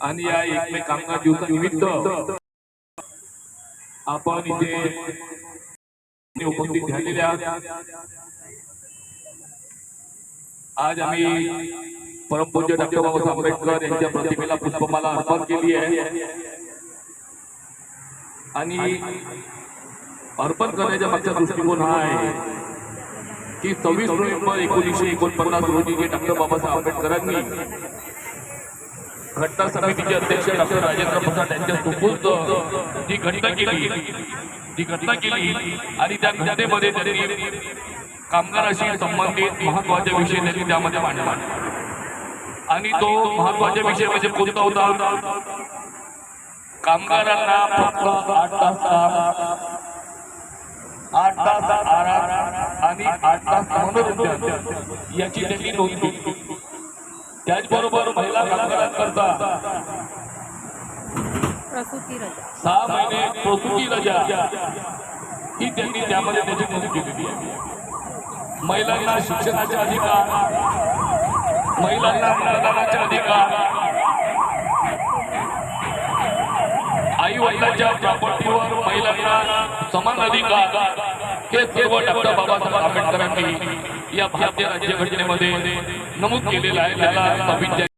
आणि या एकमेकांना कामगार दिवसानिमित्त आपण इथे उपस्थित झालेल्या आज आम्ही परमपूज्य डॉक्टर बाबासाहेब आंबेडकर यांच्या प्रतिमेला पुष्पमाला अर्पण केली आहे. आणि अर्पण करण्याच्या मागचा दृष्टिकोन हा आहे. की सव्वीस नोव्हेंबर एकोणीसशे एकोणपन्नास रोजी जे डॉक्टर बाबासाहेब आंबेडकरांनी घटना समितीचे अध्यक्ष डॉक्टर राजेंद्र प्रसाद यांच्या सुपूर्द जी घटना केली जी घटना केली आणि त्या घटनेमध्ये त्यांनी कामगाराशी संबंधित महत्त्वाचे विषय त्यांनी त्यामध्ये मांडला. आणि तो महत्त्वाचा विषय म्हणजे कोणता होता? कामगारांना फक्त आठ तास आठ तास आराम आणि आठ तास मनोरंजन याची त्यांनी नोंद त्याचबरोबर महिला कामगारांकरता सहा महिने प्रसूती रजा ही त्यांनी त्यामध्ये त्याची नोंद केलेली आहे. महिलांना शिक्षणाचे अधिकार महिलांना मतदानाचे अधिकार आई वडिलांच्या प्रॉपर्टीवर महिलांना समान अधिकार हे सर्व डॉक्टर बाबासाहेब आंबेडकरांनी या भारतीय राज्यघटनेमध्ये नमूद केलेलं आहे त्याला सव्वीस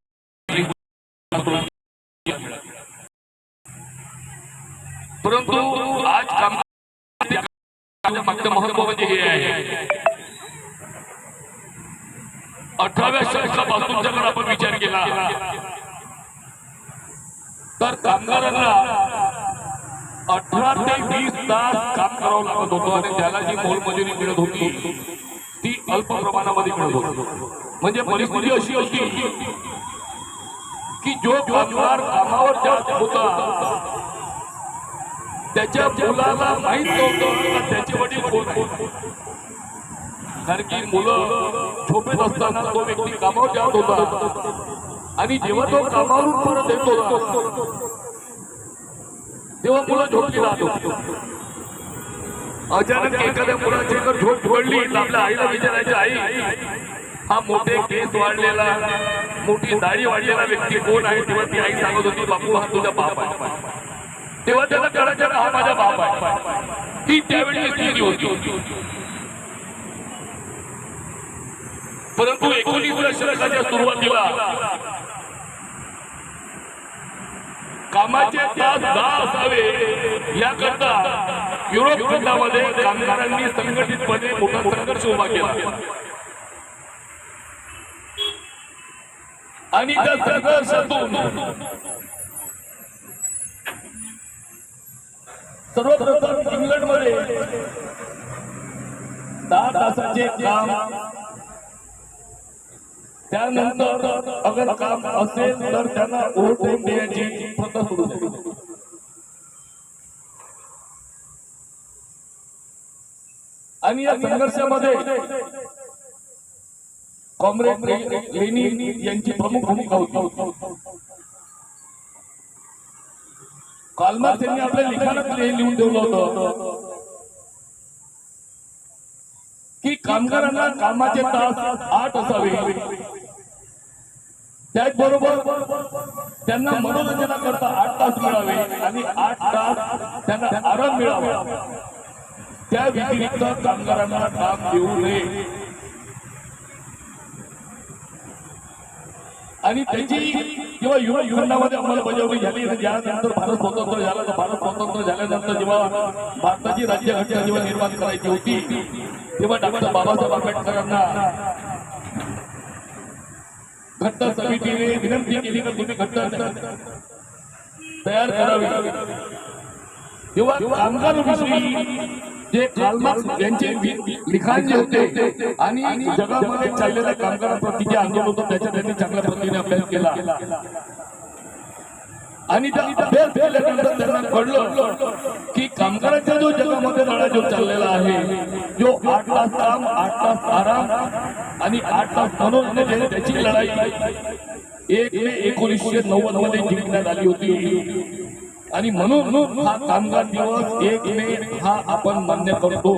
परंतु आज काम मागचं महत्त्व म्हणजे हे आहे. अठराव्या शतकापासून जर आपण विचार केला तर कामगारांना अठरा ते वीस तास काम करावं लागत होतं आणि त्याला जी मोलमजुरी मिळत होती ती अल्प प्रमाणामध्ये मिळत होती. म्हणजे परिस्थिती अशी होती की जो कामगार कामावर जात होता त्याच्या मुलाला माहीत नव्हतं त्याचे वडील कोण कारण की मुलं झोपेत असताना तो व्यक्ती कामावर जात होता आणि जेव्हा तो कामावरून परत येतो तेव्हा मुलं झोपली राहत होती अचानक एखाद्या मुलाची जर झोप पडली तर आपल्या आईला विचारायची आई हा मोठे केस वाढलेला मोठी दाढी वाढलेला व्यक्ती कोण आहे? तेव्हा ती आई सांगत होती बापू हा तुझा बाप आहे. तेव्हा त्याला कळायचं हा माझा बाप आहे. ही त्यावेळी स्थिती होती. परंतु एकोणीसव्या शतकाच्या सुरुवातीला कामाचे तास दहा असावे. याकरता युरोप खंडामध्ये कामगारांनी संघटितपणे मोठा संघर्ष उभा केला. आणि त्या संघर्षातून सर्वप्रथम इंग्लंडमध्ये दहा तासाचे काम त्यानंतर अगर काम असेल तर त्यांना ओव्हर टाइम देण्याची प्रथा सुरू झाली. आणि या संघर्षामध्ये कॉम्रेड लेनिन यांची प्रमुख भूमिका होती. कालमार्क्स यांनी आपल्या लिखाणात लिहून ठेवलं होतं की कामगारांना कामाचे तास आठ असावे. त्याचबरोबर त्यांना मनोरंजनाकरता आठ तास मिळावे आणि आठ तास त्यांना आराम मिळावा. त्या व्यतिरिक्त कामगारांना काम देऊ नये. आणि त्याची किंवा युवा खंडामध्ये अंमलबजावणी झाली म्हणजे ज्यानंतर भारत स्वतंत्र झाला तर भारत स्वतंत्र झाल्यानंतर जेव्हा भारताची राज्यघटना जेव्हा निर्माण करायची होती तेव्हा डॉक्टर बाबासाहेब आंबेडकरांना घटना समितीने विनंती केली की तुम्ही घटना तयार करावी. तेव्हा कामगार विषयी जे कालमार्क्स यांचे लिखाण जे होते आणि जगामध्ये चाललेल्या कामगारांप्रती जे आंदोलन होतं त्याच्या त्यांनी चांगल्या पद्धतीने अभ्यास केला. आणि त्या अभ्यास केल्यानंतर त्यांना कळलं की कामगारांचा जो जगामध्ये लढा जो चाललेला आहे जो आठ तास काम आठ तास आराम आणि आठ तास मनोरंजन त्याची लढाई एक मे एकोणीसशे नव्वदमध्ये जिंकण्यात आली होती. आणि म्हणून हा कामगार दिवस एक मे हा आपण मान्य करतो.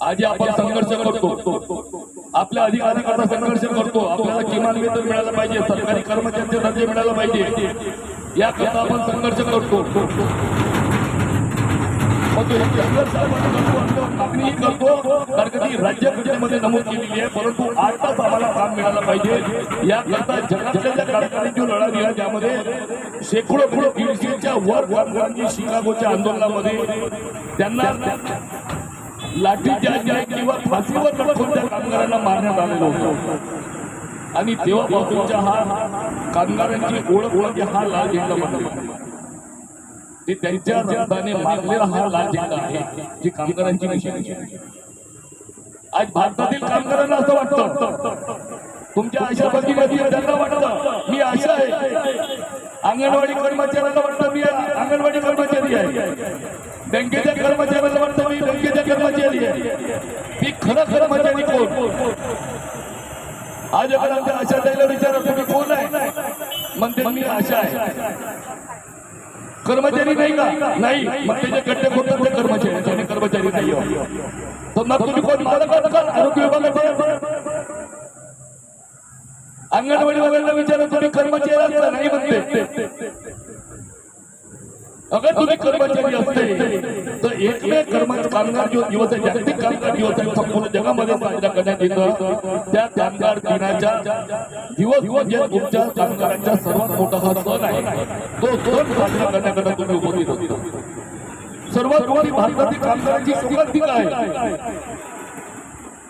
आज आपण संघर्ष करतो. आपल्या अधिकाराकरता संघर्ष करतो. आपल्याला किमान वेतन मिळालं पाहिजे. सरकारी कर्मचाऱ्यांचे दर्जे मिळाला पाहिजे. याकरता आपण संघर्ष करतो. मग करतो कारण की ती राज्यघटनेमध्ये नमूद केलेली आहे परंतु आताच आम्हाला काम मिळालं पाहिजे. याकरता जगातल्या ज्या कारखान्यांनी लढा दिला ज्यामध्ये शेकडो किलो दीडशेच्या वर कामगारांनी शिकागोच्या आंदोलनामध्ये त्यांना लाठीचार्ज किंवा फाशीवर लटकून त्या कामगारांना मारण्यात आलेलं होतं. आणि तेव्हा हा कामगारांची ओळख ओळख हा लाल झेंडा म्हणतो ते त्यांच्या रक्ताने मारलेला हा लाल झेंडा आहे जी कामगारांची निशाणी आहे. आज भारतातील कामगारांना असं वाटतं तुमच्या आशा भगिनी त्यांना वाटतं मी आशा आहे. अंगणवाडी कर्मचाऱ्यांना वाटतं मी अंगणवाडी कर्मचारी आहे. बँकेच्या कर्मचाऱ्यांना वाटतं मी बँकेच्या कर्मचारी आहे. मी खरं कर्मचारी कोण? आज अगर आमच्या आशा द्यायला विचारा तुम्ही कोण आहे? म्हणते मी आशा आहे. कर्मचारी नाही का? नाही. मग त्याचे गड्डे खोटं ते कर्मचारी त्याने कर्मचारी नाही हो. तर मग तुम्ही कोण मालक आहात का? आरोग्य विभागाचे अंगणवाडी वगैरे विचारा तुम्ही कर्मचारी आहात का? नाही म्हणते. अगर तुम्ही कर्मचारी असते तर एकमेव कर्मचारी कामगार दिवस आहे जागतिक कामगार दिवस आहे संपूर्ण जगामध्ये साजरा करण्यात येतं. त्या कामगार दिनाच्या दिवस म्हणजे तुमच्या कामगारांचा सर्वात मोठा हा सण आहे. तो सण साजरा करण्याकरता तुम्ही उपस्थित होते. सर्वात मोठी भारतातील कामगारांची शोकांतिका आहे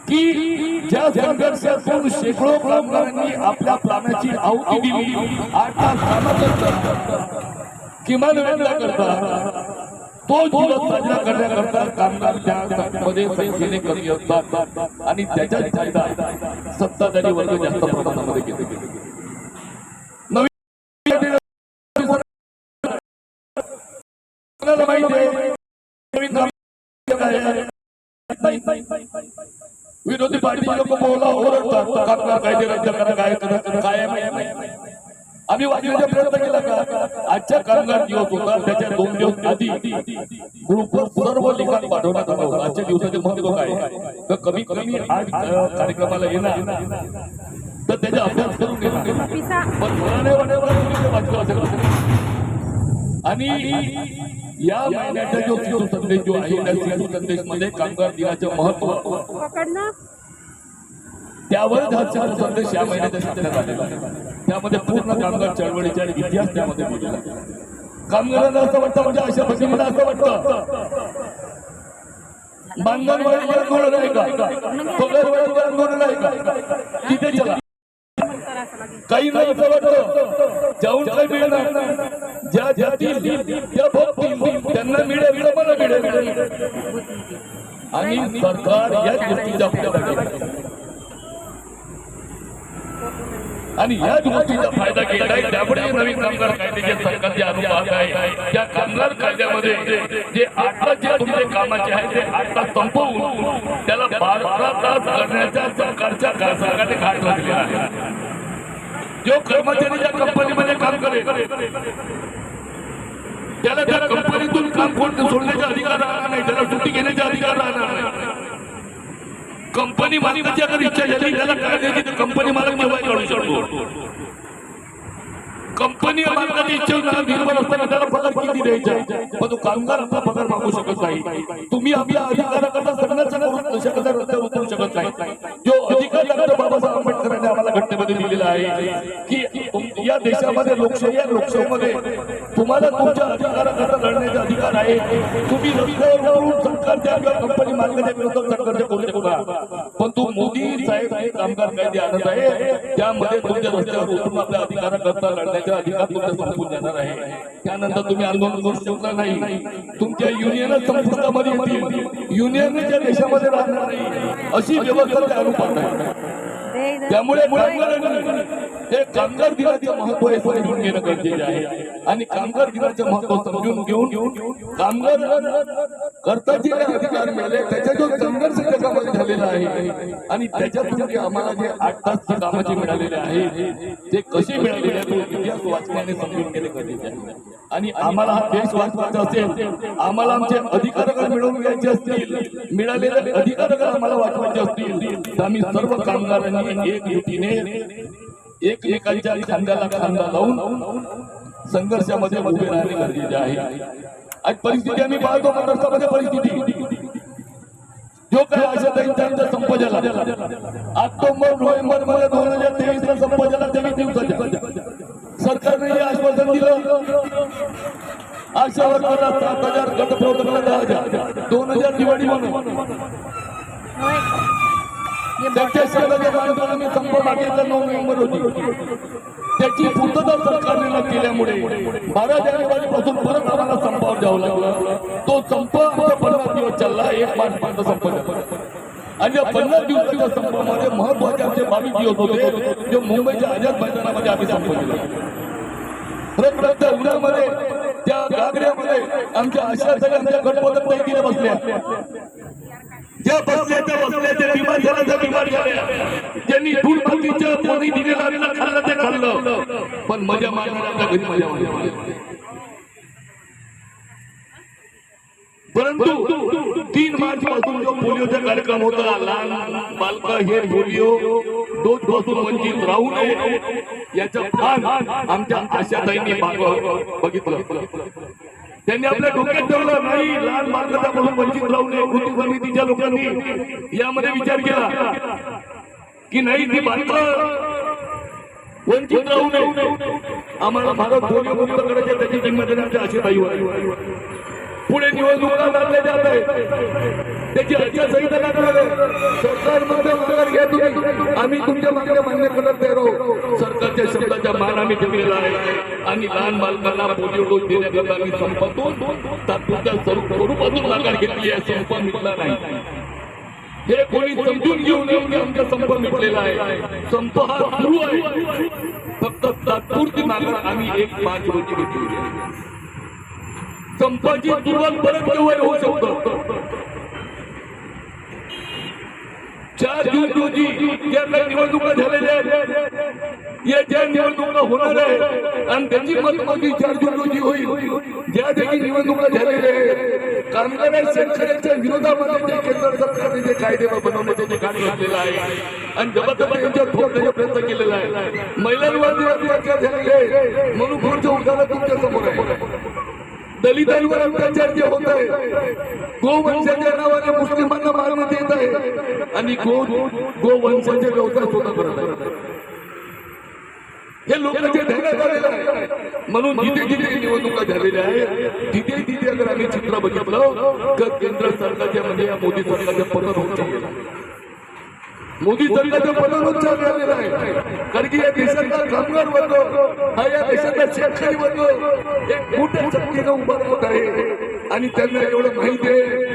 की ज्या संघर्षातून शेकडो कामगारांनी आपल्या प्राण्याची आहुती दिली आठ तास कामाकरता किमान वेळा करता तो दिवस साजरा करण्याकरता कामगार त्या मध्ये संख्येने कमी असतात आणि त्याचा फायदा सत्ताधारी वर्ग जास्त प्रमाणामध्ये घेतो आहे. विरोधी पार्टी लोक बोला ओरडतात कामगार कायदे रद्द करा काय करा काय? आम्ही वाचण्याचा प्रयत्न केला का आजच्या कामगार दिवस होता त्याच्या दोन दिवस आधी ग्रुपवर सर्व लिखाण पाठवण्यात आलं होतं आजच्या दिवसाचे महत्त्व काय तर कमी कमी आज कार्यक्रमाला येणार तर त्याचा अभ्यास करून वाचलं असेल आणि या महिन्याचा जो संदेश जो आहे त्या संदेशमध्ये कामगार दिनाचं महत्त्व त्यावर त्यावरच संदेश या महिन्याच्या सांगण्यात आलेला आहे. त्यामध्ये पूर्ण कामगार चळवळीचा इतिहास त्यामध्ये बोललेला कामगारांना असं वाटतं म्हणजे अशा भगिनीला असं वाटतं. बांधणवाडी आंदोलन आहे का? पगारवाडी आंदोलन आहे का? तिथे चला. काही नाही असं वाटतं. जाऊन काय मिळणार ज्या जातील त्या भोगतील त्यांना मिळेल मला मिळेल. आणि सरकार या गोष्टीचा फायदा घेत आणि याच गोष्टीचा फायदा घेत आहे. त्यामुळे नवीन कामगार कायद्याचे सरकारचे अनुवाद आहे. त्या कामगार कायद्यामध्ये जे आठ तास जे तुमचे कामाचे आहे ते आठ तास संपवून त्याला बारा तास करण्याच्या सरकारच्या सरकारने घाट लागलेला आहे. जो कर्मचारी ज्या कंपनीमध्ये काम करेल त्याला त्या कंपनीतून काम कोण सोडण्याचा अधिकार राहणार नाही. त्याला सुट्टी घेण्याचा अधिकार राहणार नाही. कंपनी मालकाची अगर इच्छा झाली त्याला काय द्यायची तर कंपनी मालक केव्हा काढू शकतो. कंपनी मालकाची इच्छा निर्भर असताना त्याला पगार किती द्यायचा? पण तो कामगार आपला पगार मागू शकत नाही. तुम्ही आपल्या अधिकाराकरता संघर्ष शकत रस्त्यावर उतरू शकत नाही. जो अधिकार डॉक्टर बाबासाहेब आंबेडकरांनी आम्हाला घटनेमध्ये दिलेला आहे की या देशामध्ये लोकशाही आहे लोकशाहीमध्ये. तुम्हाला तुमच्या अधिकाराकरता लढण्याचा अधिकार आहे तुम्ही रस्त्यावर सरकारच्या किंवा कंपनी मालकाच्या विरोधात संघर्ष करू शकता पण तो मोदी साहेब हे कामगार कायदे आणत आहे. त्यामध्ये तुमच्या रस्त्यावर उतरून आपल्या अधिकाराकरता लढण्याचा अधिकार तुमच्या संपून जाणार आहे. त्यानंतर तुम्ही आंदोलन करू शकता नाही. तुमच्या युनियन संपुष्टामध्ये येतील. युनियनच्या देशामध्ये राहणार नाही अशी व्यवस्था त्या अनुपात आहे. त्यामुळे हे कामगार दिनाचं महत्त्व हे समजून घेणं गरजेचे आहे. आणि कामगार दिनाचं महत्त्व समजून घेऊन कामगार करता जे काही अधिकार मिळाले त्याच्या जो संघर्ष जगामध्ये झालेला आहे. आणि त्याच्यातून जे आम्हाला जे आठ तास जे कामाचे मिळालेले आहे ते कसे मिळालेले आहे तो इतिहास वाचण्याने समजून घेणे गरजेचे आहे. आणि आम्हाला हा देश वाचवायचा असेल आम्हाला आमचे अधिकार मिळवून घ्यायचे असतील मिळालेले अधिकार आम्हाला वाचवायचे असतील तर आम्ही सर्व कामगारांनी एक युतीने एकमेकांच्या खांद्याला खांदा लावून संघर्षामध्ये उभे राहणे गरजेचे आहे. आज परिस्थिती आम्ही पाहतो महाराष्ट्रामध्ये परिस्थिती. जो काही अशा काही त्यांचा संप झाला ऑक्टोबर नोव्हेंबरमध्ये दोन हजार तेवीस ला संप झाला तेवीस दिवसाच्या सरकारने हे आश्वासन दिलं. आशा वर्गाला सात हजार गट प्रवर्तकाला दहा हजार. दोन हजार दिवाळी म्हणून. होय हे त्याच्या शेजारच्या माणसाला मी संप मागितला नऊ नोव्हेंबर होती त्याची पूर्तता सरकारने न केल्यामुळे बारा जानेवारी पासून परत आम्हाला संपावर जावं लागलं. तो संप आमचा पन्नास दिवस चालला एक मार्च पर्यंत संप. आणि या पन्नास दिवसाच्या संपामध्ये महत्त्वाचे आमचे बावीस दिवस होते जे मुंबईच्या आझाद मैदानामध्ये आम्ही संप दिला उन्हामध्ये त्या गागऱ्यामध्ये आमच्या आशासाठी आमच्या गटपदक पैकीने बसल्या. ज्या बसल्या त्या बिमार झाल्या त्या बिमार झाल्या ज्यांनी धूळ पाणी दिलेलं खाल्लं ते खाल्लं. पण मजा मारणाऱ्या घरी मजा मारली. परंतु तीन मार्च पासून जो पोलिओचा कार्यक्रम होता लहान बालक हे पोलिओ दोन पासून वंचित राहू नये याचं भान आमच्या आशाताईंनी बघितलं. त्यांनी आपल्या डोक्यात ठेवलं नाही. लहान बालकापासून वंचित राहू नये. कृती समितीच्या लोकांनी यामध्ये विचार केला. की नाही ती बालकं वंचित राहू नये. आम्हाला भारत पोलिओ मुक्त करायचे त्याची जिम्मेदारी आमच्या आशाताईवर पुढे निवडणुका लागल्या जात आहे त्याची आचारसंहिता लागणार आहे सरकारमध्ये माघार घ्या तुम्ही. आम्ही तुमच्या मागण्या मान्य करत तयार आहोत सरकारच्या शब्दाचा मान आम्ही ठेवलेला आहे. आणि लहान बालकांना पोलिओ डोस देण्याकरता आम्ही संपातून तात्पुरत्या स्वरूप- स्वरूपातून माघार घेतली आहे. संप मिटला नाही. हे कोणी समजून घेऊ नये की आमचा संप मिटलेला आहे. संप हा सुरू आहे. फक्त तात्पुरती माघार आम्ही एक पाच रोजी घेतली संपाची सुरुवात परत केव्हा होऊ शकतो. चार जून रोजी ज्या काही निवडणुका झालेल्या आहेत या ज्या निवडणुका होणार आहेत आणि त्याची मतमोजणी चार जून रोजी होईल ज्या ठिकाणी निवडणुका झालेल्या आहेत कामगार शेतकऱ्यांच्या विरोधामध्ये जे केंद्र सरकारने जे कायदे बनवण्याचे जे काम झालेलं आहे आणि जबाबदारी यांच्या प्रयत्न केलेला आहे. महिलांवर अत्याचार झालेले आहे म्हणून पुढचं उदाहरण तुमच्यासमोर आहे. दलितांवर अत्याचार जे होत आहे गोवंशाच्या नावाने मुस्लिमांना मारण्यात येत आहे आणि गो गोवंशाचे व्यवसाय स्वतः करत आहे हे लोकांचे जे धैर्यात आलेलं आहे म्हणून जिथे जिथे निवडणुका झालेल्या आहेत तिथे तिथे जर आम्ही चित्र बघितलं तर केंद्र सरकारच्या म्हणजे या मोदी सरकारच्या पतन होत चाललेलं आहे. मोदी सरकारचं पतन झालेलं आहे कारण की या देशातला कामगार वर्ग हा या देशातला शेतकरी वर्ग एक मोठ्या शक्तीनं उभा राहत आहे. आणि त्यांना एवढं माहिती आहे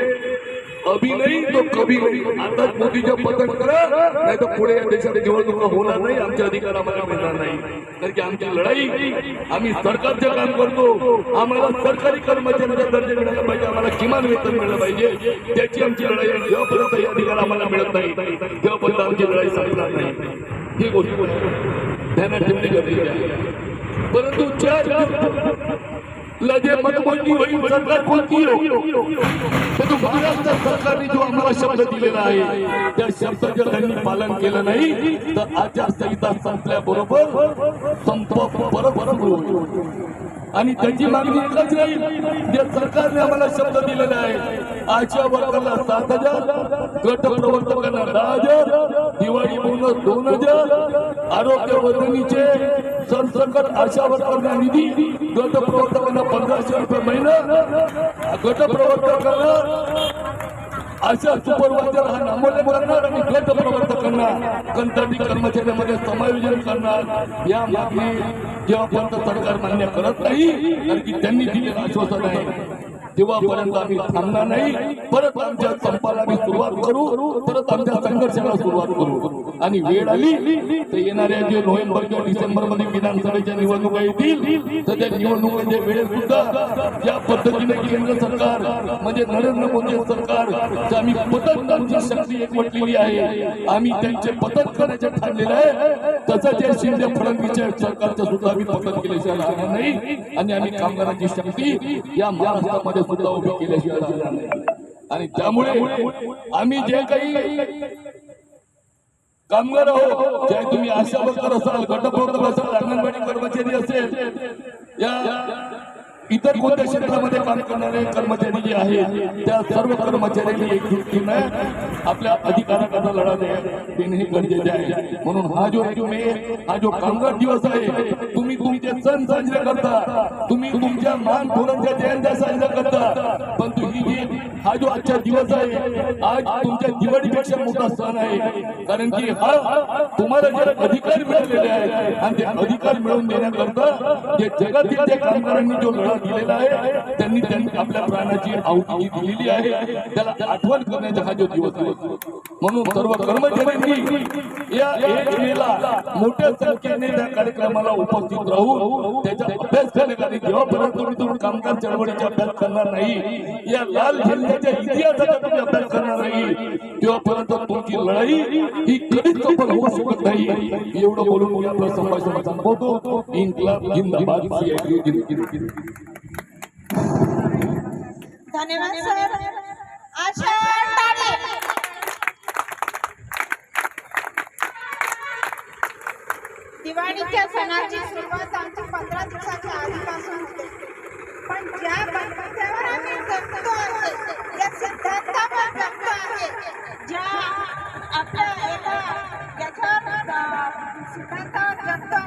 अभि नाही तो कभी नाही। आता मोदीचं पतन करा नाही तर पुढे या देशात निवडणुका होणार नाही आमचे अधिकार आम्हाला मिळणार नाही। कारण की आमची लढाई आम्ही सरकारचं काम करतो आम्हाला सरकारी कर्मचाऱ्यांचा दर्जा मिळाला पाहिजे आम्हाला किमान वेतन मिळालं पाहिजे त्याची आमची लढाई जेव्हापर्यंत हे अधिकार आम्हाला मिळत नाही तेव्हापर्यंत आमची लढाई संपणार नाही. ही गोष्ट ध्यानात ठेवणे गरजेचे आहे. परंतु चार ला जे मतमोजणी होईल सरकार कोणती हो परंतु महाराष्ट्र सरकारने जो आम्हाला शब्द दिलेला आहे त्या शब्दाचं त्यांनी पालन केलं नाही तर आचारसंहिता संपल्याबरोबर संप बरोबर होईल. आणि त्यांची मागणी एकच नाही जे सरकारने आम्हाला शब्द दिलेला आहे आजच्या वर्गाला सात हजार गट प्रवर्तकांना दहा हजार दिवाळी बोनस दोन हजार आरोग्य वर्गणीचे सरसकट आशा वर्गांना निधी गट प्रवर्तक प्रवर्तकांना पंधराशे रुपये महिना गट प्रवर्तकांना अशा सुपरवायझर हा नामोल्य करणार आणि गट प्रवर्तकांना कंत्राटी कर्मचाऱ्यांमध्ये समायोजन करणार. या मागणी जेव्हापर्यंत सरकार मान्य करत नाही कारण की त्यांनी दिलेलं आश्वासन आहे तेव्हापर्यंत आम्ही थांबणार नाही. परत आमच्या संपाला आम्ही सुरुवात करू परत आमच्या संघर्षाला सुरुवात करू. आणि वेळ आली. तर येणाऱ्या जे नोव्हेंबर किंवा डिसेंबरमध्ये विधानसभेच्या निवडणुका येतील तर त्या निवडणुकीच्या वेळेस सुद्धा ज्या पद्धतीने केंद्र सरकार म्हणजे नरेंद्र मोदी सरकार आम्ही पतन आमची शक्ती एकवटलेली आहे आम्ही त्यांचे पतन करण्याचे ठरलेलं आहे तसंच या शिंदे फडणवीसच्या सरकारचं सुद्धा आम्ही पतन केल्याशिवाय राहणार नाही. आणि आम्ही कामगारांची शक्ती या महाराष्ट्रामध्ये सुद्धा उभी केल्याशिवाय राहणार नाही. आणि त्यामुळे आम्ही जे काही कामगार आहोत चाहे तुम्ही आशा वर्कर असाल गटप्रवर्तक असाल अंगणवाडी कर्मचारी असेल या इतर कोणत्या क्षेत्रामध्ये काम करणारे कर्मचारी जे आहेत त्या सर्व कर्मचाऱ्यांनी एकजुटीनं आपल्या अधिकाराकरता लढा दे- देणे हे गरजेचे आहे म्हणून हा जो मे हा जो कामगार दिवस आहे तुम्ही तुमचे सण साजरे करता तुम्ही तुमच्या मान थोरांच्या जयंत्या साजऱ्या करता परंतु ही जी हा जो आजचा दिवस आहे आज तुमच्या दिवाळीपेक्षा मोठा सण आहे. कारण की हा तुम्हाला जे अधिकार मिळालेले आहेत आणि ते अधिकार मिळवून देण्याकरता जे जगातील त्या कामगारांनी जो लढा दिलेला आहे त्यांनी त्यांनी आपल्या प्राणाची आहुती दिलेली आहे. त्याला आठवण करण्याचा हा जो दिवस आहे. म्हणून सर्व कर्मचाऱ्यांनी या एक मेला मोठ्या संख्येने त्या कार्यक्रमाला उपस्थित राहून त्याचा अभ्यास करण्यासाठी जेव्हापर्यंत तुम्ही तुम्ही कामगार चळवळीचा अभ्यास करणार नाही या लाल झेंडा त्याच्या इतिहासाचा तुम्ही अभ्यास करणार नाही. तेव्हापर्यंत तुमची लढाई ही कधीच सफल होऊ शकत नाही. एवढं बोलून मी आपलं संभाषण संपवतो. इन्कलाब जिंदाबाद धन्यवाद सर. आशा दिवाळीच्या सणाची सुरुवात आमची पंधरा दिवसाच्या आधीपासून होते. पण ज्या पद्धतीवर आम्ही जगतो आहे. या सिद्धांतावर जगतो आहे. ज्या आपल्या एका याच्यावर सिद्धांतावर जगतो